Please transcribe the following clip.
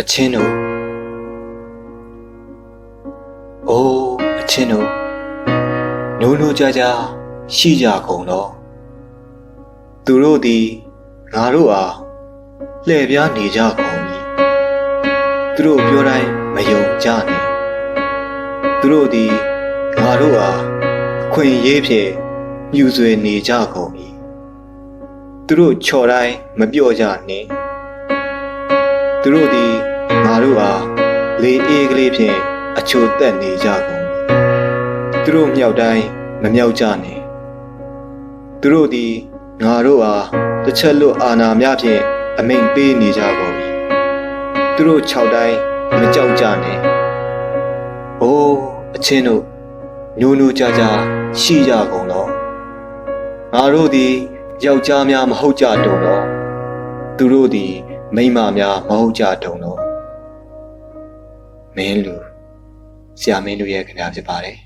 အချင်းတို့အိုးအချင်းတို့နိုးနိုးကြကြရှိကြကုန်တော့သူတို့သည်ငါတို့အားလှည့်ပြားနေကြကုန်ပြီသူတို့ပြောတိုင်းမယုံကြနဲ့သူတို့သည်ငါတို့အားအခွင့်အရေးဖြင့်ညှူဆွေနေကြကုန်ပြီသူတို့ချော်တိုင်းမပြော့ကြနဲ့ သူတို့သည်ငါတို့အားလေအေးကလေးဖြင့်အချိုတက်နေကြကုန်ပြီသူတို့မြောက်တိုင်းမမြောက်ကြနဲ့သူတို့သည်ငါတို့အားတစ်ချက်လွတ်အာနာများဖြင့်အမိန်ပေးနေကြကုန်ပြီသူတို့၆တိုင်းမကြောက်ကြနဲ့အိုးအချင်းတို့ညိုညိုကြကြရှိကြကုန်တော့ငါတို့သည်ယောက်ျားများမဟုတ်ကြတုံတော့သူတို့သည် မိန်းမများမဟုတ်ကြတုံတော့မင်းလူဆရာမင်းလူရဲ့ခင်ဗျာဖြစ်ပါတယ်